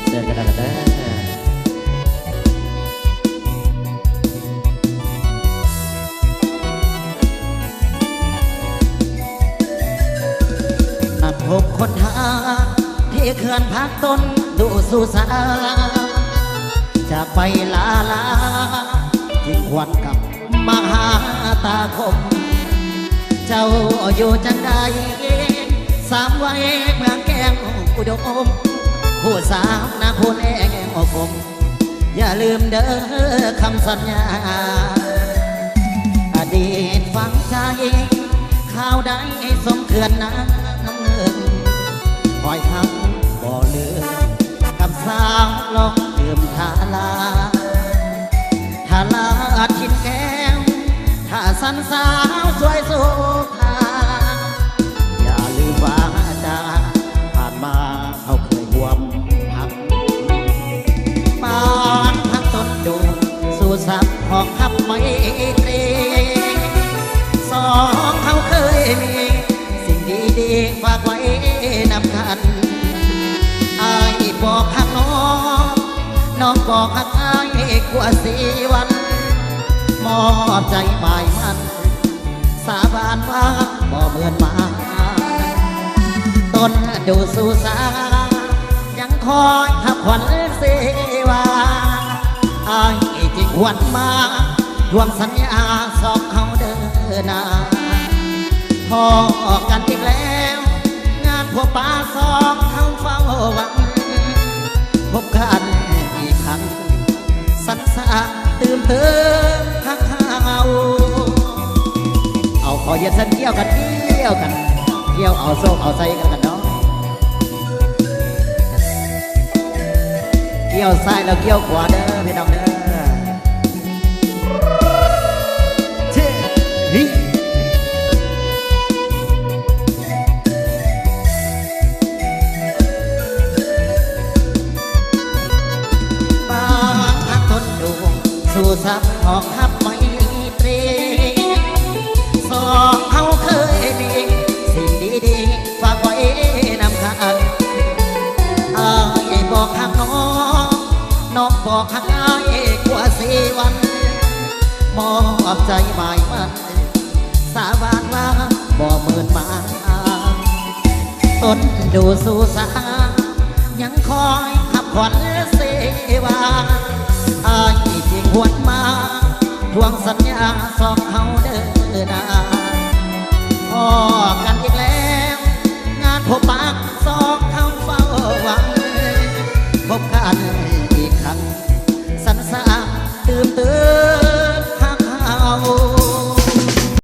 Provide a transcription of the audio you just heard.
ดเดือนกันแล้วนเด้นัดพบคนหาที่เขื่อนพักต้นดูสุสาจากไปลาลาจึงควรกับมหาตาคม เจ้าอยู่จังใดสามไว้เมืองแก้งอุดม ผู้สาวนาคุณแองออกมอย่าลืมเด้อคำสัญญา อดีตฝังใจข่าวใดสมเขื่อนน้ำเงินคอยทั้งบ่ลืมกับสาวลองดื่มทาลาถ้าลาทินแก้วถ้าสันสาวสวยสุภ ไม่ตรีสองเขาเคยมี สิ่งดีๆฝากไว้นำกันอายบอกหักน้อง น้องบอกหักอายกว่าสี่วัน มอบใจหมายมัน สาบานว่าบ่เหมือนมาต้นดูสู่สายังคอยทับขวัญเสวาอายที่ควรมา ทวงสัญญาสอบเขาเดินหนาพอกันอีกแล้ว งานพวกป่าสองเขาเฝ้าหวัง พบกันอีกครั้ง สันสาตื่มเติมข้างเขาเอาขอเย็นสันเกี่ยวกันเกี่ยวกันเกี่ยวเอาโซ่เอาใส่กันกันเนาะเกี่ยวซ้ายแล้วเกี่ยวขวาเด้อพี่น้องเด้อ สับออกทับไม่ตรีสองเขาเคยมีสิ่งดีๆฝากไว้นำคันอายบอกหักน้องน้องบอกหักอายกว่าสีวัน มอบใจหมายมันสาบานว่าบ่เหมือนมาต้นดูสู่สายังคอยขับขวัญเสวาอายที่ควรมา ทวงสัญญาสองเฮาเดินหนาพอกัน